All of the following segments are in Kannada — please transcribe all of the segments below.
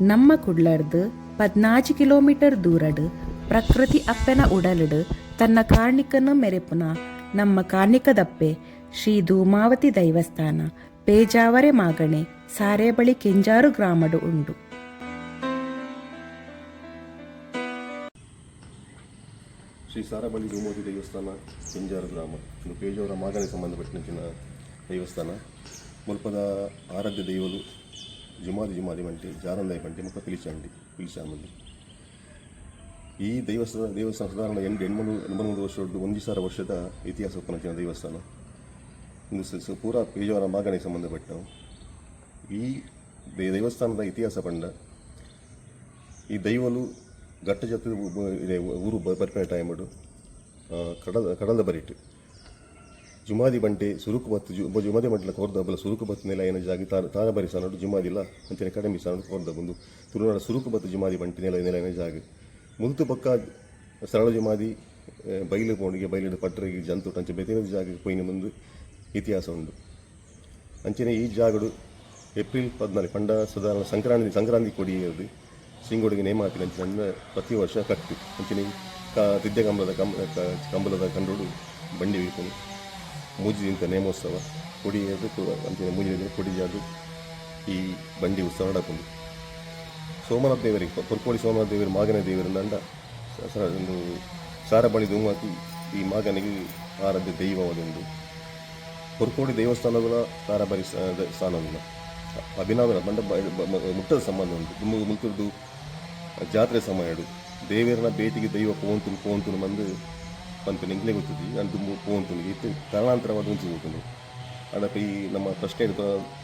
ನಮ್ಮ ಕುಡ್ಲರ್ದ ಪದ್ನಾಜು ಕಿಲೋಮೀಟರ್ ದೂರಡ್ ಪ್ರಕೃತಿ ಅಪ್ಪೆನ ಉಡಲಡ್ ತನ್ನ ಕಾರ್ಣಿಕನ ಮೆರೆಪುನ ನಮ್ಮ ಕಾರ್ಣಿಕದಪ್ಪೆ ಶ್ರೀ ಧೂಮಾವತಿ ದೈವಸ್ಥಾನ ಪೇಜಾವರೆ ಮಾಗಣೆ ಸಾರೇಬಳಿ ಕೆಂಜಾರು ಗ್ರಾಮಡು ಉಂಡು. ಶ್ರೀ ಸಾರಬಳ್ಳಿ ಧೂಮೋತಿ ದೇವಸ್ಥಾನ ಕೆಂಜಾರು ಗ್ರಾಮ. ಇದು ಪೇಜಾವರ ಮಾಗಣೆ ಸಂಬಂಧಪಟ್ಟಿನ ದೇವಸ್ಥಾನ. ಮುಲ್ಪದ ಆರಾಧ್ಯ ದೈವಲು ಜುಮಾದಿ జుమాది ಬಂಟಿ ಜಾರಂದಾಯಿ ಬಂಟಿ మొక్క ಪಿಲಿಚಾಂಡಿ పిలిచామండి ಈ ದೈವಸ್ಥಾನ ದೇವಸ್ಥಾನ ಸಾಧಾರಣ ಎಂಟು ಎಂಬತ್ತು ಎಂಬತ್ತು ವರ್ಷದ ಒಂದು ಸಾವಿರ ವರ್ಷದ ಇತಿಹಾಸ ಉತ್ಪನ್ನ ದೇವಸ್ಥಾನ. ಒಂದು ಪೂರ ಪೇಜಾವರ ಮಾಗನೆಗೆ ಸಂಬಂಧಪಟ್ಟವು ಈ ದೇವಸ್ಥಾನದ ಇತಿಹಾಸ ಪಂಡ ಈ ದೈವಲು ಗಟ್ಟ ಜೊತೆ ಊರು ಬರ್ಪಿನ ಎಂಬುದು ಕಡಲ ಕಡಲ ಬರಿಟ್. ಜುಮಾದಿ ಬಂಟೆ ಸುರುಕು ಬತ್ತು ಜು ಜುಮಾದಿ ಮಂಟಲ ಕೋರ್ದ ಬಲ ಸುರುಕು ನೆಲ ಏನ ಜಾಗಿ ತಾರ ಬರಿ ಸಾನೋಡು ಜುಮಾದಿಲ್ಲ ಅಂಚನೆ ಕಡಿಮೆ ಸಾನೋಡು ಕೋರ್ದ ಬಂದು ತುಳುನಾಡ ಸುರುಕು ಬತ್ತು ಜುಮಾದಿ ಬಂಟೆ ನೆಲ ನೆಲ ಏನ ಜಾಗ. ಮುಲ್ತು ಪಕ್ಕ ಸರಳ ಜುಮಾದಿ ಬೈಲು ಪೋಣಿಗೆ ಬೈಲಿನ ಪಟ್ಟರಿಗೆ ಜಂತು ಅಂಚೆ ಬೆತ್ತಿನ ಜಾಗ ಪೋಯಿನ ಮುಂದೆ ಇತಿಹಾಸ ಉಂಟು. ಅಂಚನೆ ಈ ಜಾಗಡು ಏಪ್ರಿಲ್ ಪದ್ನಾಲ್ಕು ಪಂಡ ಸಾಧಾರಣ ಸಂಕ್ರಾಂತಿ ಸಂಕ್ರಾಂತಿ ಕೊಡಿಯದು ಸಿಂಗೋಡಿಗೆ ನೇಮ ಅಂಚಿನ ಪ್ರತಿ ವರ್ಷ ಕಟ್ಟಿ. ಅಂಚಿನ ಕಾ ಕಂಬಲದ ಕಂಬ ಕ- ಕಂಬಳದ ಕಂಡೋಡು ಬಂಡಿ ವೀಪನು ಮೂಜಿದಿಂತ ನೇಮೋತ್ಸವ, ಕೊಡಿಯದು ಅಂಚಿನ ಮೂಜಿನ ಅದು ಈ ಬಂಡಿ ಉತ್ಸವ ನಡಕೊಂಡು. ಸೋಮನಾಥ ದೇವರಿಗೆ ಪೊರ್ಕೋಡಿ ಸೋಮನಾಥ ದೇವರು ಮಾಗನ ದೇವರು ನಂಡ ಒಂದು ಸಾರ ಸಾರಬಳಿ ದುಮ್ಮಾತಿ ಈ ಮಾಗನಿಗೆ ಆರಾಧ್ಯ ದೈವವಾದೊಂದು. ಪುರ್ಕೋಡಿ ದೇವಸ್ಥಾನಗಳ ತಾರಾಬರಿ ಸ್ಥಾನವನ್ನು. ಅಭಿನವ ಮಂಡ ಬ- ಮ- ಮುಟ್ಟದ ಸಂಬಂಧ ಉಂಟು. ತುಂಬ ಜಾತ್ರೆ ಸಮಯ ದೇವರನ್ನ ಭೇಟಿಗೆ ದೈವ ಪೋಂತುನು ಪೋಂತುನು ಬಂದು ಪಂತು ನಿಂಗ್ಲೇ ಗೊತ್ತಿದ್ದಿ ನಾನು ತುಂಬ ಪೋಂತುನು ಇತ್ತು ಕಾರಣಾಂತರವಾದ ಉಂಚು ಗೊತ್ತುಂಡು ಅಡಪ ಈ ನಮ್ಮ ಪ್ರಶ್ನೆ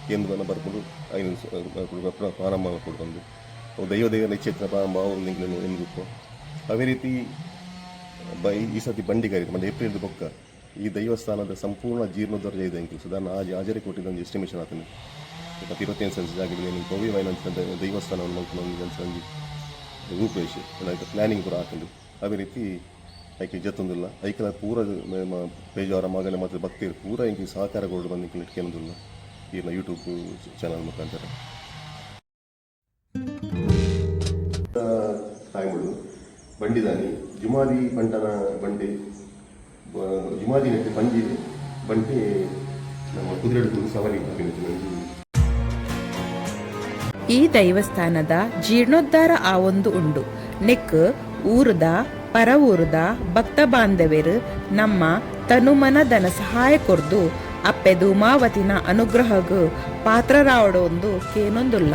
ಕೇಂದ್ರವನ್ನು ಬರ್ಕೊಂಡು ಐನು ಪ್ರಾರಂಭ ಕೊಡ್ಕೊಂಡು ಅವು ದೈವ ದೇವರ ನಿಶ್ಚೇತನ ಪ್ರಾರಂಭ ನಿಂಗ್ಲೇನು ಎನ್ಗುಪ್ಪು ಅದೇ ರೀತಿ ಬೈ ಈ ಸತಿ ಬಂಡಿ ಕರೀತು ಮಂಡೆ ಏಪ್ರಿಲ್ ಬೊಕ್ಕ ಈ ದೈವಸ್ಥಾನದ ಸಂಪೂರ್ಣ ಜೀರ್ಣೋದ್ಧಾರ ಇದೆ ಅಂಕಲ್ ಸುಧಾರಣ ಆಜ ಆಜರೆ ಕೊಟ್ಟಿದ್ದ ಎಸ್ಟಿಮೇಷನ್ ಆತನು ಮತ್ತು ಇವತ್ತೇನು ಸಂಜೆ ಆಗಿದೆ ನೀವು ಕವಿ ವೈನಂತ ದೈವಸ್ಥಾನವನ್ನು ನೋಡ್ಕೊಂಡು ಸಂಜೆ ರೂಪೇಶ್ ಲೈಕ್ ಪ್ಲಾನಿಂಗ್ ಕೂಡ ಹಾಕೊಂಡು ಅದೇ ರೀತಿ ಐಕೆ ಇಜ್ಜತ್ತೊಂದಿಲ್ಲ ಐಕಲ ಪೂರ ಪೇಜಾವರ ಮಗನ ಮತ್ತು ಭಕ್ತಿಯರು ಪೂರ ಇಂಕಿ ಸಹಕಾರಗಳು ಬಂದು ಇಂಕಲ್ ಇಟ್ಕೊಂಡಿಲ್ಲ ಈ ಯೂಟ್ಯೂಬ್ ಚಾನಲ್ ಮುಖಾಂತರ. ತಾಯ್ಮಳು ಬಂಡಿದಾನಿ. ಜುಮಾದಿ ಬಂಟನ ಬಂಡೆ ಜುಮಾದಿ ನೆಟ್ಟು ಬಂಡಿ ಬಂಟೆ ನಮ್ಮ ಕುದುರೆ ಸವಾರಿ ಈ ದೈವಸ್ಥಾನದ ಜೀರ್ಣೋದ್ಧಾರ ಆ ಒಂದು ಉಂಡು. ನೆಕ್ ಊರುದ ಪರ ಊರುದ ಭಕ್ತ ಬಾಂಧವ್ಯರು ನಮ್ಮ ತನುಮನ ಧನ ಸಹಾಯ ಕೊರ್ದು ಅಪ್ಪೆ ಧೂಮಾವತಿನ ಅನುಗ್ರಹಗೂ ಪಾತ್ರರಾವಡೊಂದು ಕೇನೊಂದುಲ್ಲ.